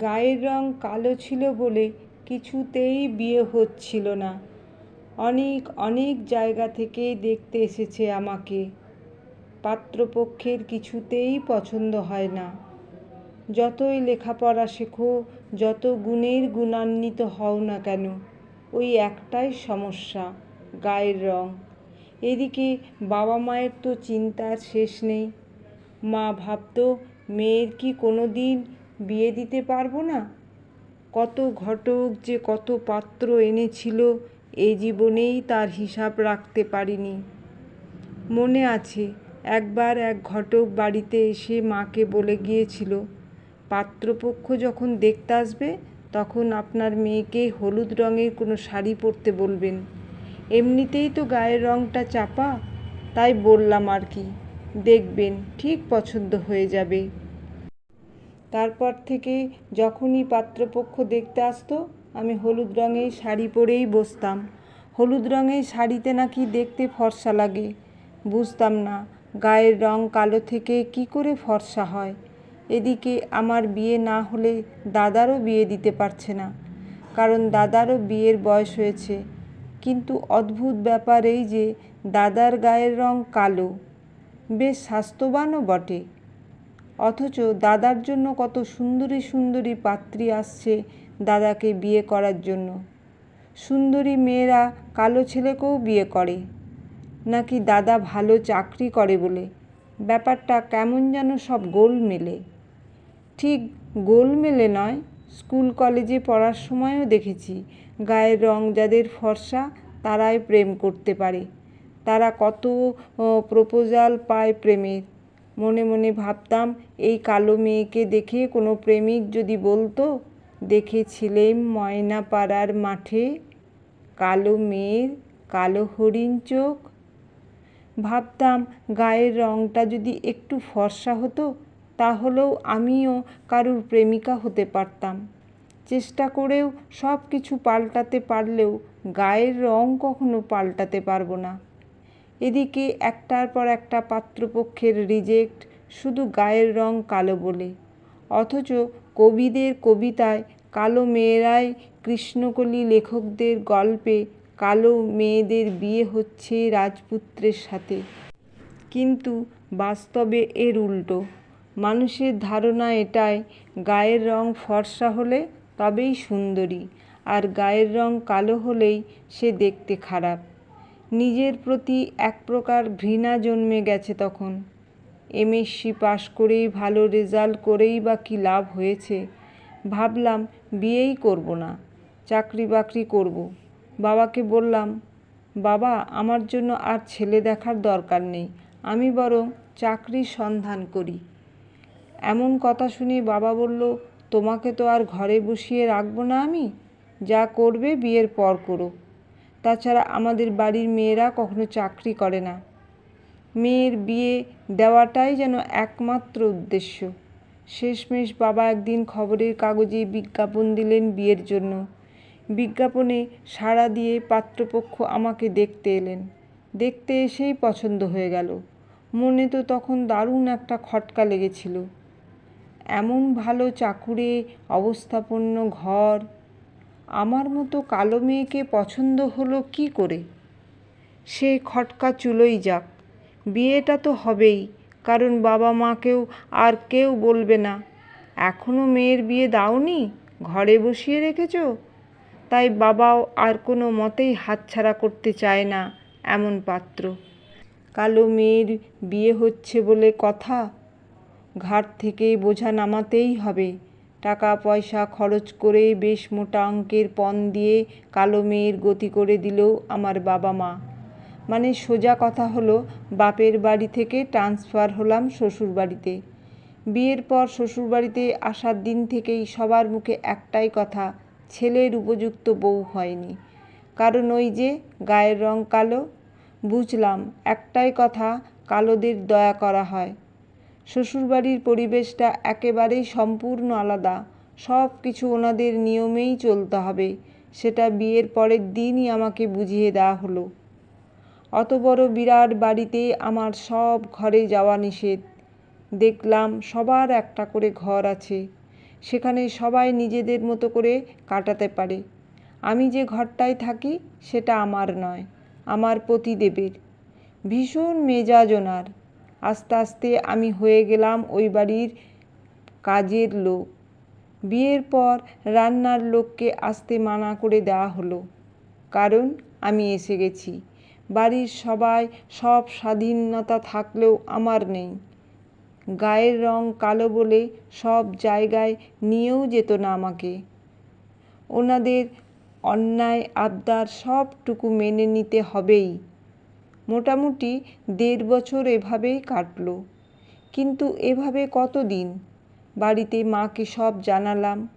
গায়ের রং কালো ছিল বলে কিছুতেই বিয়ে হচ্ছিল না। অনেক অনেক জায়গা থেকে দেখতে এসেছে আমাকে। পাত্রপক্ষের কিছুতেই পছন্দ হয় না। যতই লেখাপড়া শেখো, যত গুণের গুণান্বিত হও না কেন, ওই একটাই সমস্যা, গায়ের রং। এদিকে বাবা মায়ের তো চিন্তার শেষ নেই। মা ভাবতো, মেয়ের কি কোনো দিন বিয়ে দিতে পারব না? কত ঘটক যে কত পাত্র এনেছিল, এ জীবনেই তার হিসাব রাখতে পারিনি। মনে আছে, একবার এক ঘটক বাড়িতে এসে মাকে বলে গিয়েছিল, পাত্রপক্ষ যখন দেখতে আসবে, তখন আপনার মেয়েকে হলুদ রঙের কোনো শাড়ি পরতে বলবেন। এমনিতেই তো গায়ের রঙটা চাপা। তাই বললাম আর কি। দেখবেন, ঠিক পছন্দ হয়ে যাবে। তারপর থেকে যখনই পাত্রপক্ষ দেখতে আসতো, আমি হলুদ রঙের শাড়ি পরেই বসতাম। হলুদ রঙের শাড়িতে নাকি দেখতে ফর্সা লাগে। বুঝতাম না গায়ের রং কালো থেকে কি করে ফর্সা হয়। এদিকে আমার বিয়ে না হলে দাদারও বিয়ে দিতে পারছে না, কারণ দাদারও বিয়ের বয়স হয়েছে। কিন্তু অদ্ভুত ব্যাপার এই যে, দাদার গায়ের রং কালো। বেশ স্বাস্থ্যবানও বটে। অথচ দাদার জন্য কত সুন্দরী সুন্দরী পাত্রী আসছে দাদাকে বিয়ে করার জন্য। সুন্দরী মেয়েরা কালো ছেলেকেও বিয়ে করে। নাকি দাদা ভালো চাকরি করে বলে? ব্যাপারটা কেমন যেন সব গোল মেলে ঠিক গোল মেলে নয়, স্কুল কলেজে পড়ার সময়ও দেখেছি। গায়ের রং যাদের ফর্সা, তারাই প্রেম করতে পারে। তারা কত প্রপোজাল পায় প্রেমের। মনে মনে ভাবতাম, এই কালো মেয়েকে দেখে কোনো প্রেমিক যদি বলতো, দেখেছিলেম ময়নাপাড়ার মাঠে কালো মেয়ের কালো হরিণ চোখ। ভাবতাম গায়ের রঙটা যদি একটু ফর্সা হতো, তাহলেও আমিও কারুর প্রেমিকা হতে পারতাম। চেষ্টা করেও সব কিছু পাল্টাতে পারলেও গায়ের রং কখনো পাল্টাতে পারব না। এদিকে একটার পর একটা পাত্রপক্ষের রিজেক্ট, শুধু গায়ের রং কালো বলে। অথচ কবিদের কবিতায় কালো মেয়েরাই কৃষ্ণকলি লেখকদের গল্পে কালো মেয়েদের বিয়ে হচ্ছে রাজপুত্রের সাথে। কিন্তু বাস্তবে এর উল্টো। মানুষের ধারণা এটাই, গায়ের রং ফর্সা হলে তবেই সুন্দরী, আর গায়ের রং কালো হলেই সে দেখতে খারাপ। নিজের প্রতি এক প্রকার ঘৃণা জন্মে গেছে তখন। এমএসসি পাশ করেই ভালো রেজাল্ট করেই বা কী লাভ হয়েছে? ভাবলাম, বিয়েই করব না, চাকরি বাকরি করব। বাবাকে বললাম, বাবা, আমার জন্য আর ছেলে দেখার দরকার নেই, আমি বরং চাকরির সন্ধান করি। এমন কথা শুনে বাবা বলল, তোমাকে তো আর ঘরে বসিয়ে রাখব না আমি? যা করবে বিয়ের পর করো। তাছাড়া আমাদের বাড়ির মেয়েরা কখনো চাকরি করে না। মেয়ের বিয়ে দেওয়াটাই যেন একমাত্র উদ্দেশ্য। শেষমেশ বাবা একদিন খবরের কাগজে বিজ্ঞাপন দিলেন বিয়ের জন্য। বিজ্ঞাপনে সাড়া দিয়ে পাত্রপক্ষ আমাকে দেখতে এলেন। দেখতে এসেই পছন্দ হয়ে গেল। মনে তো তখন দারুণ একটা খটকা লেগেছিল। এমন ভালো চাকুরে অবস্থাপন্ন ঘর আমার মতো কালো মেয়েকে পছন্দ হলো কি করে? সে খটকা চুলোই যাক। বিয়েটা তো হবেই, কারণ বাবা মাকেও আর কেউ বলবে না। এখনও মেয়ের বিয়ে দাওনি? ঘরে বসিয়ে রেখেছ? তাই বাবাও আর কোনো মতেই হাতছাড়া করতে চায় না এমন পাত্র। কালো মেয়ের বিয়ে হচ্ছে বলে কথা? ঘাট থেকে বোঝা নামাতেই হবে। টাকা পয়সা খরচ করে বেশ মোটা অঙ্কের পণ দিয়ে কালো মেয়ের গতি করে দিল আমার বাবা মা। মানে সোজা কথা হলো, বাপের বাড়ি থেকে ট্রান্সফার হলাম শ্বশুর বাড়িতে। বিয়ের পর শ্বশুর বাড়িতে আসার দিন থেকেই সবার মুখে একটাই কথা, ছেলের উপযুক্ত বউ হয়নি। কারণ ওই যে গায়ের রং কালো, বুঝলাম একটাই কথা, কালোদের দয়া করা হয়। শ্বশুরবাড়ির পরিবেশটা একেবারেই সম্পূর্ণ আলাদা। সব কিছু ওনাদের নিয়মেই চলতে হবে। সেটা বিয়ের পরের দিনই আমাকে বুঝিয়ে দেওয়া হলো। অত বড় বিরাট বাড়িতে আমার সব ঘরে যাওয়া নিষেধ। দেখলাম সবার একটা করে ঘর আছে। সেখানে সবাই নিজেদের মতো করে কাটাতে পারে। আমি যে ঘরটায় থাকি সেটা আমার নয়, আমার পতিদেবের ভীষণ মেজাজ ওনার। আস্তে আস্তে আমি হয়ে গেলাম ওই বাড়ির কাজের লোক। বিয়ের পর রান্নার লোককে আসতে মানা করে দেওয়া হলো। কারণ আমি এসে গেছি। বাড়ির সবাই সব স্বাধীনতা থাকলেও আমার নেই। গায়ের রং কালো বলে সব জায়গায় নিয়েও যেত না আমাকে। ওনাদের অন্যায় আবদার সবটুকু মেনে নিতে হবেই। মোটামুটি দেড় বছর এভাবেই কাটলো। কিন্তু এভাবে কতদিন? বাড়িতে মাকে সব জানালাম।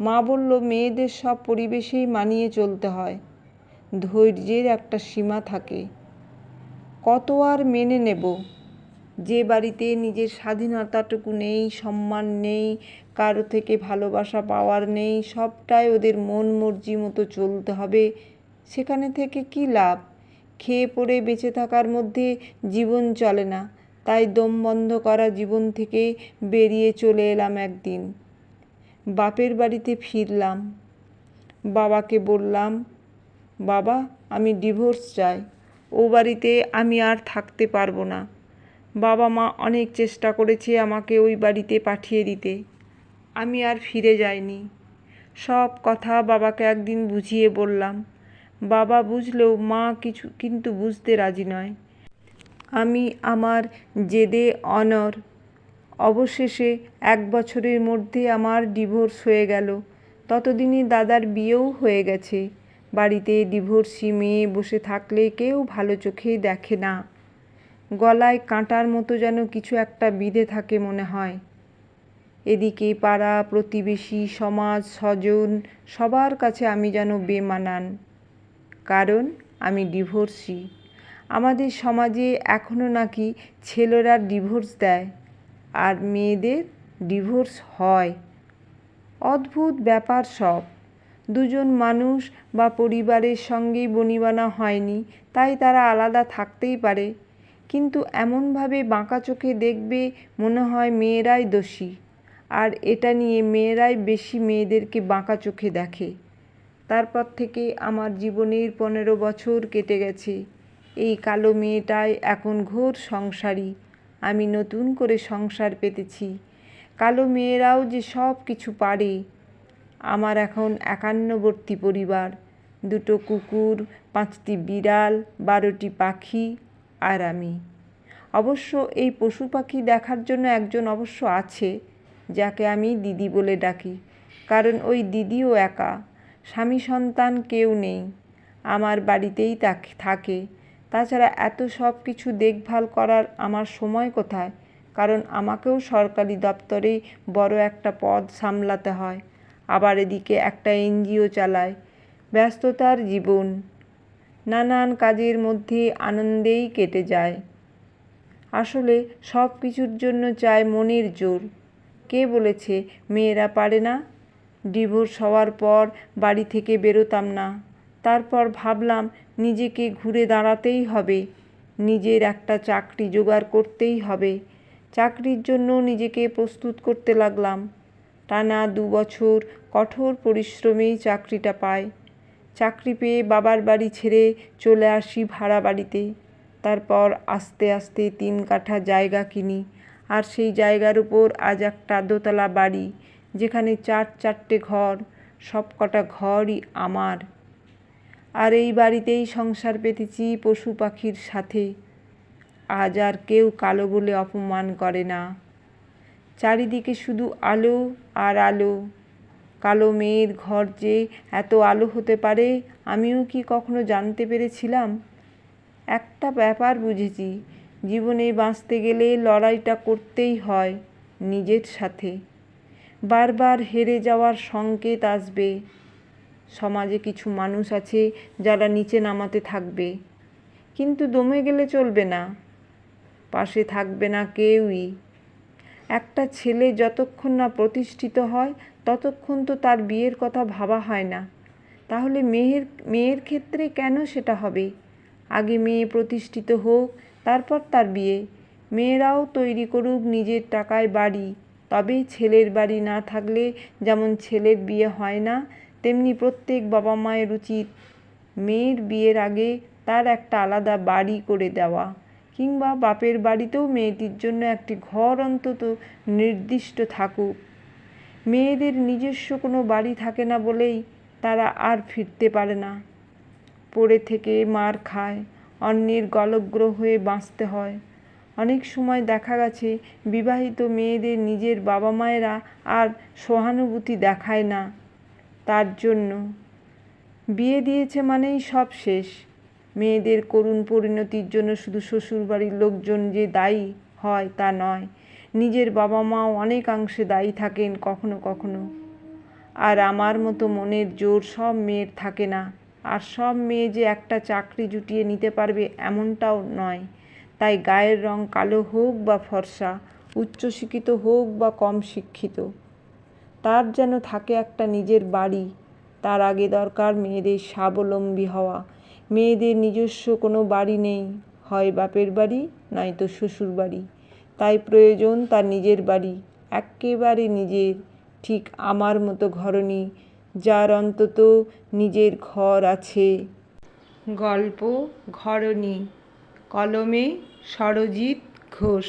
মা বলল, মেয়েদের সব পরিবেশেই মানিয়ে চলতে হয়। ধৈর্যের একটা সীমা থাকে। কত আর মেনে নেব? যে বাড়িতে নিজের স্বাধীনতাটুকু নেই, সম্মান নেই, কারও থেকে ভালোবাসা পাওয়ার নেই, সবটাই ওদের মন মর্জি মতো চলতে হবে। সেখানে থেকে কি লাভ? খেয়ে পড়ে বেঁচে থাকার মধ্যে জীবন চলে না। তাই দম বন্ধ করা জীবন থেকে বেরিয়ে চলে এলাম একদিন। বাপের বাড়িতে ফিরলাম। বাবাকে বললাম, বাবা, আমি ডিভোর্স চাই। ও বাড়িতে আমি আর থাকতে পারব না। বাবা মা অনেক চেষ্টা করেছে আমাকে ওই বাড়িতে পাঠিয়ে দিতে। আমি আর ফিরে যাইনি। সব কথা বাবাকে একদিন বুঝিয়ে বললাম। বাবা বুঝলেও মা কিছু কিন্তু বুঝতে রাজি নয়। আমি আমার জেদে অনর। অবশেষে এক বছরের মধ্যে আমার ডিভোর্স হয়ে গেল। ততদিনে দাদার বিয়েও হয়ে গেছে। বাড়িতে ডিভোর্সি মেয়ে বসে থাকলে কেউ ভালো চোখে দেখে না। গলায় কাঁটার মতো যেন কিছু একটা বিঁধে থাকে মনে হয়। এদিকে পাড়া, প্রতিবেশী, সমাজ, স্বজন, সবার কাছে আমি যেন বেমানান। কারণ আমি ডিভোর্সি। আমাদের সমাজে এখনও নাকি ছেলেরা ডিভোর্স দেয় আর মেয়েদের ডিভোর্স হয়। অদ্ভুত ব্যাপার সব। দুজন মানুষ বা পরিবারের সঙ্গেই বনিবানা হয়নি, তাই তারা আলাদা থাকতেই পারে। কিন্তু এমনভাবে বাঁকা চোখে দেখবে মনে হয় মেয়েরাই দোষী। আর এটা নিয়ে মেয়েরাই বেশি মেয়েদেরকে বাঁকা চোখে দেখে। তারপর থেকে আমার জীবনের পনেরো বছর কেটে গেছে। এই কালো মেয়েটাই এখন ঘোর সংসারী। আমি নতুন করে সংসার পেতেছি। কালো মেয়েরাও যে সব কিছু পারে। আমার এখন একান্নবর্তী পরিবার। দুটো কুকুর, পাঁচটি বিড়াল, বারোটি পাখি আর আমি। অবশ্য এই পশু পাখি দেখার জন্য একজন অবশ্য আছে, যাকে আমি দিদি বলে ডাকি। কারণ ওই দিদিও একা। স্বামী সন্তান কেউ নেই। আমার বাড়িতেই থাকে। তাছাড়া এত সব কিছু দেখভাল করার আমার সময় কোথায়? কারণ আমাকেও সরকারি দপ্তরে বড় একটা পদ সামলাতে হয়। আবার এদিকে একটা এনজিও চালায়। ব্যস্ততার জীবন। নানান কাজের মধ্যে আনন্দেই কেটে যায়। আসলে সব কিছুর জন্য চায় মনের জোর। কে বলেছে, মেয়েরা পারে না? ডিভোর্স হওয়ার পর বাড়ি থেকে বেরোতাম না। তারপর ভাবলাম নিজেকে ঘুরে দাঁড়াতেই হবে। নিজের একটা চাকরি জোগাড় করতেই হবে। চাকরির জন্য নিজেকে প্রস্তুত করতে লাগলাম। টানা দু বছর কঠোর পরিশ্রমেই চাকরিটা পাই। চাকরি পেয়ে বাবার বাড়ি ছেড়ে চলে আসি ভাড়া বাড়িতে। তারপর আস্তে আস্তে তিন কাঠা জায়গা কিনি। আর সেই জায়গার উপর আজ একটা দোতলা বাড়ি। যেখানে চার চারটে ঘর সব কটা ঘরই আমার। আর এই বাড়িতেই সংসার পেতেছি পশু পাখির সাথে। আজ আর কেউ কালো বলে অপমান করে না। চারিদিকে শুধু আলো আর আলো। কালো মেয়ের ঘর যে এত আলো হতে পারে, আমিও কি কখনো জানতে পেরেছিলাম? একটা ব্যাপার বুঝেছি, জীবনে বাঁচতে গেলে লড়াইটা করতেই হয় নিজের সাথে। বারবার হেরে যাওয়ার সংকেত আসবে। সমাজে কিছু মানুষ আছে যারা নিচে নামাতে থাকবে। কিন্তু দমে গেলে চলবে না। পাশে থাকবে না কেউই। একটা ছেলে যতক্ষণ না প্রতিষ্ঠিত হয়, ততক্ষণ তো তার বিয়ের কথা ভাবা হয় না। তাহলে মেয়ের মেয়ের ক্ষেত্রে কেন সেটা হবে? আগে মেয়ে প্রতিষ্ঠিত হোক, তারপর তার বিয়ে। মেয়েরাও তৈরি করুক নিজের টাকায় বাড়ি। তবে ছেলের বাড়ি না থাকলে যেমন ছেলের বিয়ে হয় না, তেমনি প্রত্যেক বাবা মায়ের উচিত মেয়ের বিয়ের আগে তার একটা আলাদা বাড়ি করে দেওয়া কিংবা বাপের বাড়িতেও মেয়েটির জন্য একটি ঘর অন্তত নির্দিষ্ট থাকুক। মেয়েদের নিজস্ব কোনো বাড়ি থাকে না বলেই তারা আর ফিরতে পারে না। পড়ে থেকে মার খায়, অন্যের গলগ্র হয়ে বাঁচতে হয়। অনেক সময় দেখা গেছে, বিবাহিত মেয়েদের নিজের বাবা মায়েরা আর সহানুভূতি দেখায় না। তার জন্য। বিয়ে দিয়েছে মানেই সব শেষ। মেয়েদের করুণ পরিণতির জন্য শুধু শ্বশুরবাড়ির লোকজন যে দায়ী হয় তা নয়, নিজের বাবা মাও অনেকাংশে দায়ী থাকেন কখনো কখনো। আর আমার মতো মনের জোর সব মেয়ের থাকে না। আর সব মেয়ে যে একটা চাকরি জুটিয়ে নিতে পারবে এমনটাও নয়। তাই গায়ের রং কালো হোক বা ফর্সা, উচ্চশিক্ষিত হোক বা কম শিক্ষিত। তার যেন থাকে একটা নিজের বাড়ি, তার আগে দরকার মেয়েদের স্বাবলম্বী হওয়া। মেয়েদের নিজস্ব কোনো বাড়ি নেই, হয় বাপের বাড়ি, নয়তো শ্বশুর বাড়ি। তাই প্রয়োজন তার নিজের বাড়ি একেবারে নিজের, ঠিক আমার মতো ঘরণী, যার অন্তত নিজের ঘর আছে। গল্প, ঘরণী, কলমে সরজিৎ ঘোষ।